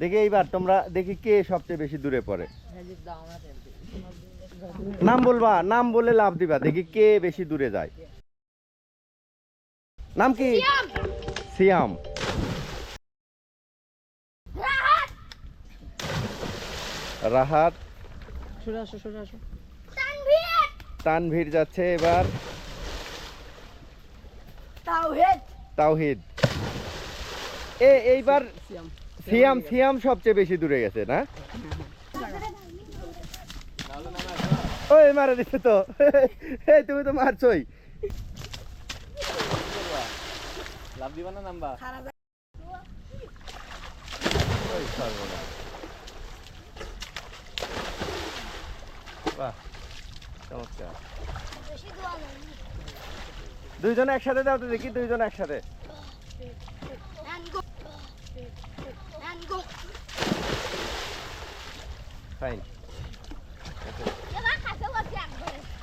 দেখি এইবার তোমরা দেখি কে সবচেয়ে বেশি দূরে পড়ে। নাম বলবা নাম বলে লাভ দিবা দেখি কে বেশি দূরে যায়। নাম কি? সিয়াম। রাহাত। তানভীর যাচ্ছে এবার। তাওহিদ। তাওহিদ। এইবার সিয়াম। সিয়াম সিয়াম সবচেয়ে বেশি দূরে গেছে না? ওই মারা দিচ্ছে তো। এই তুমি তো মারছই। লাভ দিবা না। বাহ চমৎকার। দুইজন একসাথে দাও তো দেখি দুইজন একসাথে। Fine.